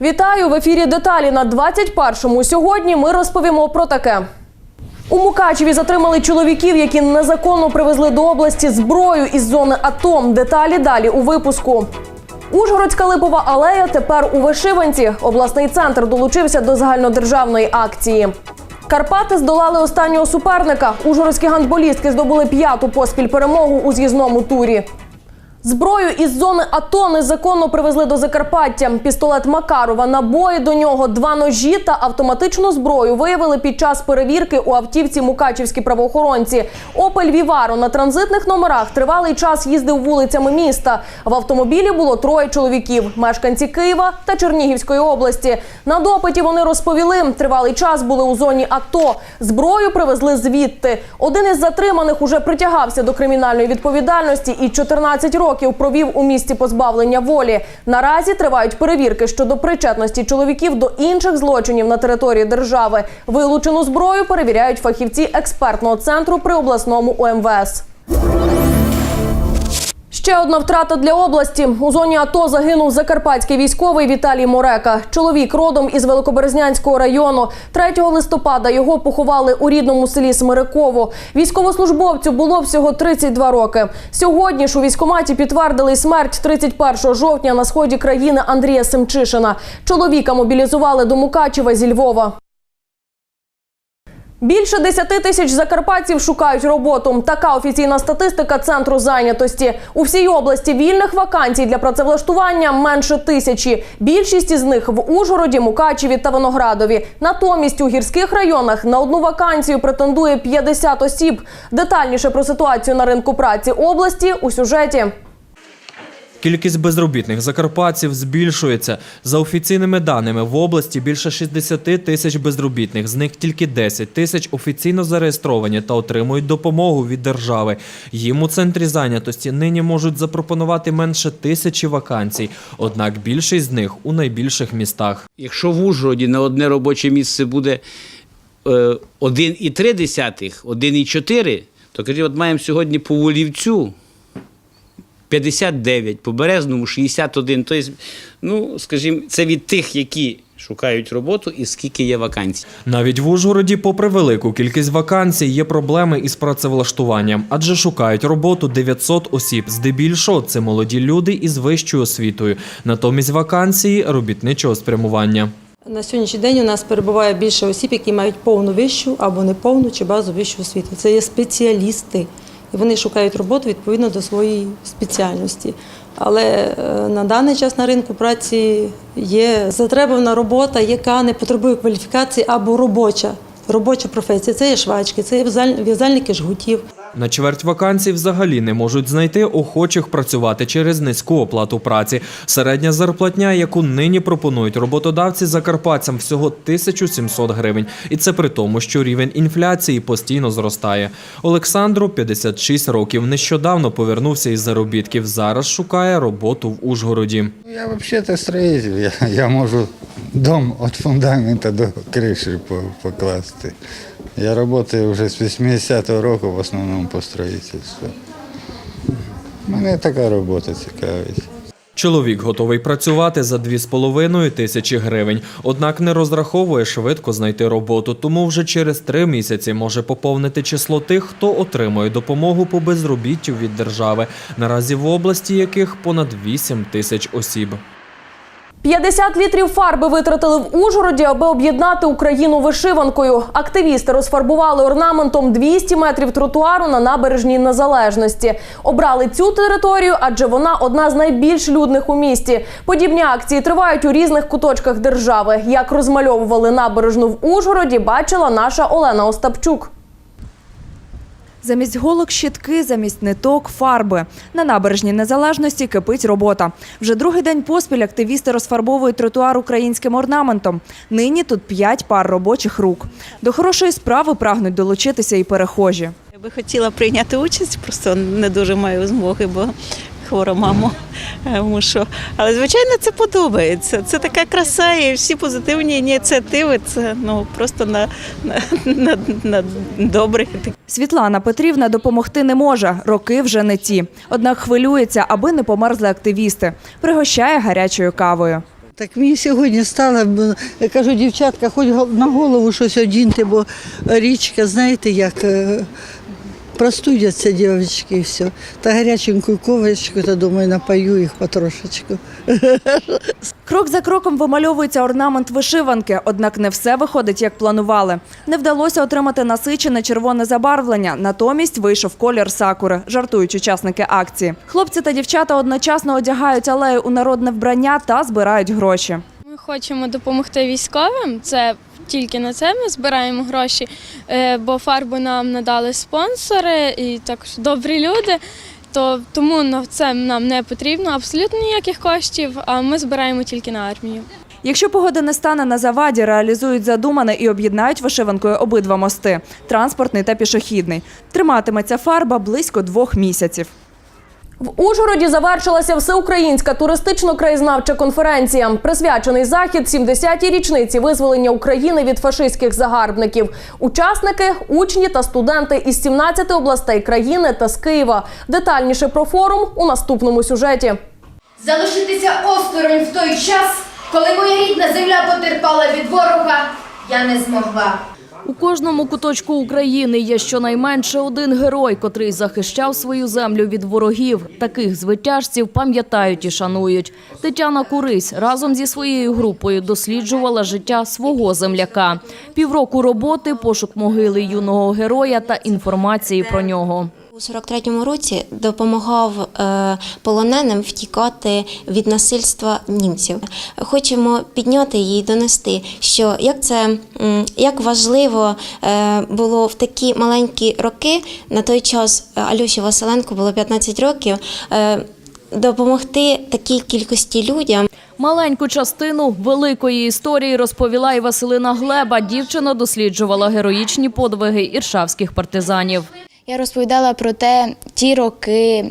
Вітаю в ефірі деталі на 21-му. Сьогодні ми розповімо про таке. У Мукачеві затримали чоловіків, які незаконно привезли до області зброю із зони АТО. Деталі далі у випуску. Ужгородська липова алея тепер у вишиванці. Обласний центр долучився до загальнодержавної акції. Карпати здолали останнього суперника. Ужгородські гандболістки здобули п'яту поспіль перемогу у з'їзному турі. Зброю із зони АТО незаконно привезли до Закарпаття. Пістолет Макарова, набої до нього, два ножі та автоматичну зброю виявили під час перевірки у автівці мукачівські правоохоронці. Опель Віваро на транзитних номерах тривалий час їздив вулицями міста. В автомобілі було троє чоловіків, мешканці Києва та Чернігівської області. На допиті вони розповіли, тривалий час були у зоні АТО. Зброю привезли звідти. Один із затриманих уже притягався до кримінальної відповідальності і 14 років провів у місті позбавлення волі. Наразі тривають перевірки щодо причетності чоловіків до інших злочинів на території держави. Вилучену зброю перевіряють фахівці експертного центру при обласному ОМВС. Ще одна втрата для області. У зоні АТО загинув закарпатський військовий Віталій Морека. Чоловік родом із Великоберезнянського району. 3 листопада його поховали у рідному селі Смириково. Військовослужбовцю було всього 32 роки. Сьогодні ж у військкоматі підтвердили смерть 31 жовтня на сході країни Андрія Семчишина. Чоловіка мобілізували до Мукачева зі Львова. Більше 10 тисяч закарпатців шукають роботу. Така офіційна статистика центру зайнятості. У всій області вільних вакансій для працевлаштування менше тисячі. Більшість із них в Ужгороді, Мукачеві та Виноградові. Натомість у гірських районах на одну вакансію претендує 50 осіб. Детальніше про ситуацію на ринку праці області у сюжеті. Кількість безробітних закарпатців збільшується. За офіційними даними, в області більше 60 тисяч безробітних, з них тільки 10 тисяч офіційно зареєстровані та отримують допомогу від держави. Їм у центрі зайнятості нині можуть запропонувати менше тисячі вакансій, однак більшість з них у найбільших містах. Якщо в Ужгороді на одне робоче місце буде е, 1,3, 1,4, то кажіть, от маємо сьогодні по Волівцю 59, по Березному 61. Тобто, ну, скажімо, це від тих, які шукають роботу і скільки є вакансій. Навіть в Ужгороді, попри велику кількість вакансій, є проблеми із працевлаштуванням, адже шукають роботу 900 осіб. Здебільшого це молоді люди із вищою освітою. Натомість вакансії робітничого спрямування. На сьогоднішній день у нас перебуває більше осіб, які мають повну вищу або неповну чи базу вищу освіту. Це є спеціалісти. І вони шукають роботу відповідно до своєї спеціальності. Але е, на даний час на ринку праці є затребувана робота, яка не потребує кваліфікації або робоча. Робоча професія це є швачки, це є в'язаль- в'язальники жгутів. На чверть вакансій взагалі не можуть знайти охочих працювати через низьку оплату праці. Середня зарплатня, яку нині пропонують роботодавці закарпатцям, всього 1700 гривень. І це при тому, що рівень інфляції постійно зростає. Олександру 56 років. Нещодавно повернувся із заробітків. Зараз шукає роботу в Ужгороді. Я вообще-то строитель, я, я можу дом від фундамента до криші покласти. Я працюю вже з 80-го року в основному по строїтельству. Мене така робота цікавить. Чоловік готовий працювати за 2,5 тисячі гривень, однак не розраховує швидко знайти роботу, тому вже через три місяці може поповнити число тих, хто отримує допомогу по безробіттю від держави, наразі в області яких понад 8 тисяч осіб. 50 літрів фарби витратили в Ужгороді, аби об'єднати Україну вишиванкою. Активісти розфарбували орнаментом 200 метрів тротуару на набережній Незалежності. Обрали цю територію, адже вона одна з найбільш людних у місті. Подібні акції тривають у різних куточках держави. Як розмальовували набережну в Ужгороді, бачила наша Олена Остапчук. Замість голок щітки, замість ниток, фарби. На набережній незалежності кипить робота. Вже другий день поспіль активісти розфарбовують тротуар українським орнаментом. Нині тут п'ять пар робочих рук. До хорошої справи прагнуть долучитися і перехожі. Я би хотіла прийняти участь, просто не дуже маю змоги, бо хвора мама. Е, Мушу. Але звичайно це подобається. Це така краса і всі позитивні ініціативи. Це ну просто на, на, на, на добре. Світлана Петрівна допомогти не може. Роки вже не ті. Однак хвилюється, аби не померзли активісти. Пригощає гарячою кавою. Так мені сьогодні стало, я кажу, дівчатка, хоч на голову щось одіньте, бо річка, знаєте, як простудяться дівчатки і все. Та гаряченьку ковочку, то думаю, напою їх потрошечку. Крок за кроком вимальовується орнамент вишиванки, однак не все виходить, як планували. Не вдалося отримати насичене червоне забарвлення, натомість вийшов колір сакури, жартують учасники акції. Хлопці та дівчата одночасно одягають алею у народне вбрання та збирають гроші. Ми хочемо допомогти військовим. Це тільки на це ми збираємо гроші, е, бо фарбу нам надали спонсори і також добрі люди. То тому на це нам не потрібно абсолютно ніяких коштів. А ми збираємо тільки на армію. Якщо погода не стане на заваді, реалізують задумане і об'єднають вишиванкою обидва мости транспортний та пішохідний. Триматиметься фарба близько двох місяців. В Ужгороді завершилася всеукраїнська туристично-краєзнавча конференція. Присвячений захід 70-й річниці визволення України від фашистських загарбників. Учасники учні та студенти із 17 областей країни та з Києва. Детальніше про форум у наступному сюжеті. Залишитися осторонь в той час, коли моя рідна земля потерпала від ворога, я не змогла. У кожному куточку України є щонайменше один герой, котрий захищав свою землю від ворогів. Таких звитяжців пам'ятають і шанують. Тетяна Курись разом зі своєю групою досліджувала життя свого земляка. Півроку роботи, пошук могили юного героя та інформації про нього. У 43-му році допомагав е, полоненим втікати від насильства німців. Хочемо підняти її, донести, що як це як важливо е, було в такі маленькі роки. На той час е, Альоші Василенко було 15 років. Допомогти такій кількості людям. Маленьку частину великої історії розповіла і Василина Глеба. Дівчина досліджувала героїчні подвиги іршавських партизанів. Я розповідала про те, ті роки,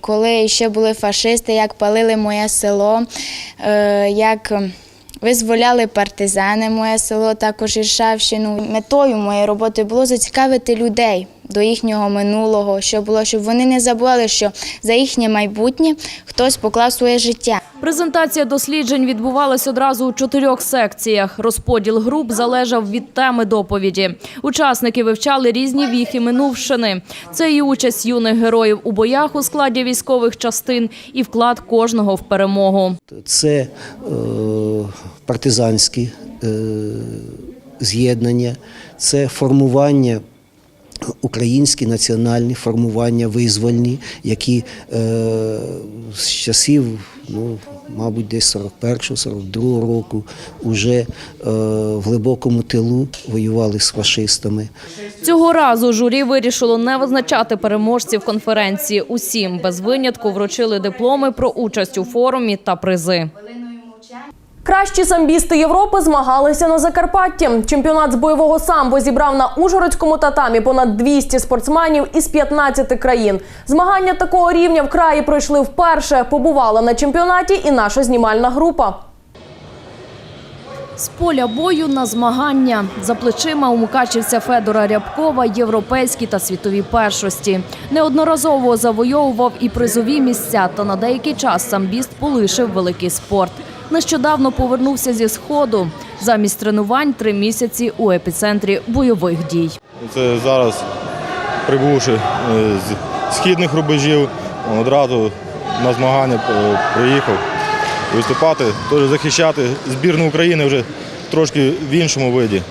коли ще були фашисти, як палили моє село, е, як визволяли партизани моє село, також Іршавщину. Метою моєї роботи було зацікавити людей до їхнього минулого, що було, щоб вони не забували, що за їхнє майбутнє хтось поклав своє життя. Презентація досліджень відбувалась одразу у чотирьох секціях. Розподіл груп залежав від теми доповіді. Учасники вивчали різні віхи минувшини. Це і участь юних героїв у боях у складі військових частин, і вклад кожного в перемогу. Це е, партизанські е, з'єднання, це формування. Українські національні формування визвольні, які е, з часів, ну, мабуть, десь 41-42 року вже е, в глибокому тилу воювали з фашистами. Цього разу журі вирішило не визначати переможців конференції. Усім без винятку вручили дипломи про участь у форумі та призи. Кращі самбісти Європи змагалися на Закарпатті. Чемпіонат з бойового самбо зібрав на Ужгородському татамі понад 200 спортсменів із 15 країн. Змагання такого рівня в краї пройшли вперше. Побувала на чемпіонаті і наша знімальна група. З поля бою на змагання за плечима у мукачівця Федора Рябкова європейські та світові першості. Неодноразово завойовував і призові місця, та на деякий час самбіст полишив великий спорт. Нещодавно повернувся зі сходу. Замість тренувань три місяці у епіцентрі бойових дій. Це зараз, прибувши е, з східних рубежів, одразу на змагання е, приїхав виступати, теж захищати збірну України вже трошки в іншому виді.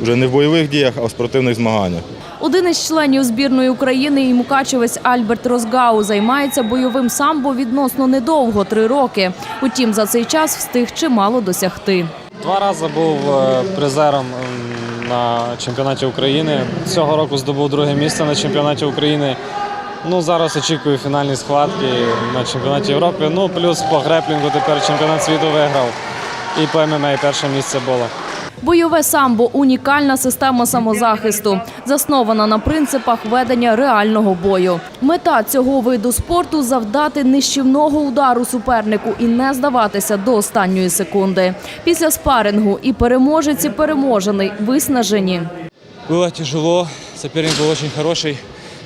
Вже не в бойових діях, а в спортивних змаганнях. Один із членів збірної України і мукачевець Альберт Розгау займається бойовим самбо відносно недовго три роки. Утім, за цей час встиг чимало досягти. Два рази був е, призером на чемпіонаті України. Цього року здобув друге місце на чемпіонаті України. Ну, зараз очікую фінальні схватки на чемпіонаті Європи. Ну, плюс по греплінгу тепер чемпіонат світу виграв. І по ММА перше місце було. Бойове самбо унікальна система самозахисту, заснована на принципах ведення реального бою. Мета цього виду спорту завдати нищівного удару супернику і не здаватися до останньої секунди. Після спарингу і переможець, і переможений виснажені. Было тяжело, соперник был очень хороший.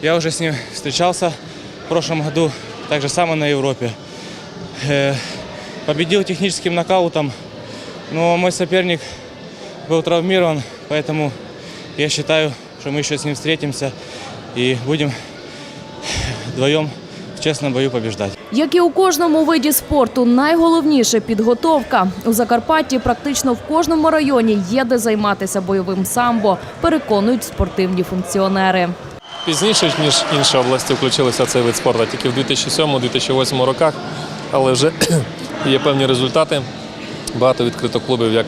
Я уже с ним встречался в прошлом году, так же самое на Европе. Э, Победил техническим нокаутом, Но мой соперник был травмирован, поэтому я считаю, что мы еще с ним встретимся и будем вдвоем в честном бою побеждать. Як і у кожному виді спорту, найголовніше підготовка. У Закарпатті практично в кожному районі є де займатися бойовим самбо, переконують спортивні функціонери. Пізніше, ніж інші області, включилися в цей вид спорту тільки в 2007-2008 роках, але вже є певні результати. Багато відкрито клубів як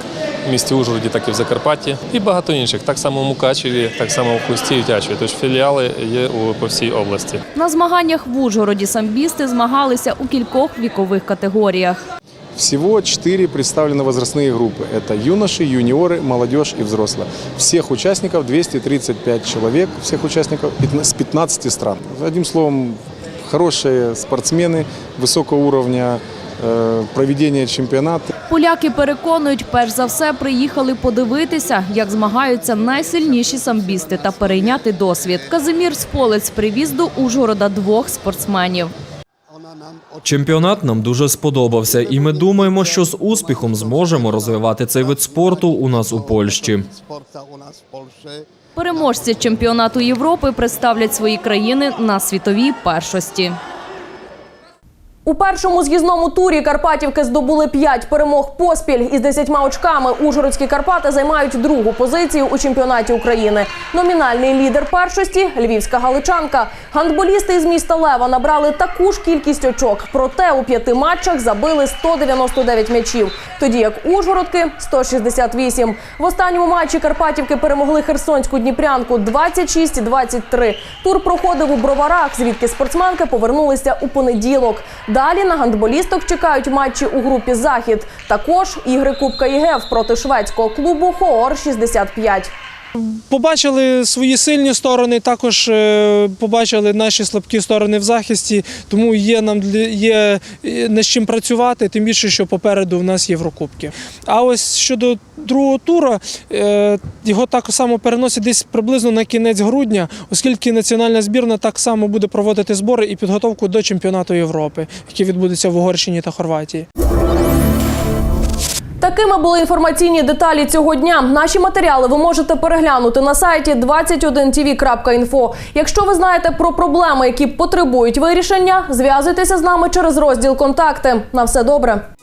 в місті Ужгороді, так і в Закарпатті, і багато інших. Так само в Мукачеві, так само в Хусті і в Тячеві. Тож філіали є у- по всій області. На змаганнях в Ужгороді самбісти змагалися у кількох вікових категоріях. Всего четыре представлены возрастные группы. Это юноши, юниоры, молодежь и взрослые. Всех участников 235 человек, всех участников пятна- с 15 стран. Одним словом, хорошие спортсмены высокого уровня э, проведения чемпионата. Поляки переконують, перш за все приїхали подивитися, як змагаються найсильніші самбісти та перейняти досвід. Казимір Сполець привіз до Ужгорода двох спортсменів. Чемпіонат нам дуже сподобався, і ми думаємо, що з успіхом зможемо розвивати цей вид спорту у нас у Польщі. Переможці чемпіонату Європи представлять свої країни на світовій першості. У першому з'їзному турі Карпатівки здобули 5 перемог поспіль із 10 очками. Ужгородські Карпати займають другу позицію у чемпіонаті України. Номінальний лідер першості львівська галичанка. Гандболісти із міста Лева набрали таку ж кількість очок. Проте у п'яти матчах забили 199 м'ячів. Тоді як Ужгородки 168. В останньому матчі Карпатівки перемогли Херсонську Дніпрянку 26-23. Тур проходив у Броварах, звідки спортсменки повернулися у понеділок. Далі на гандболісток чекають матчі у групі Захід. Також ігри Кубка ЄГЕВ проти шведського клубу Хоор 65. Побачили свої сильні сторони, також е, побачили наші слабкі сторони в захисті, тому є нам є е, над чим працювати, тим більше, що попереду в нас Єврокубки. А ось щодо другого туру, е, його так само переносять десь приблизно на кінець грудня, оскільки національна збірна так само буде проводити збори і підготовку до чемпіонату Європи, який відбудеться в Угорщині та Хорватії. Такими були інформаційні деталі цього дня. Наші матеріали ви можете переглянути на сайті 21tv.info. Якщо ви знаєте про проблеми, які потребують вирішення, зв'язуйтеся з нами через розділ Контакти. На все добре.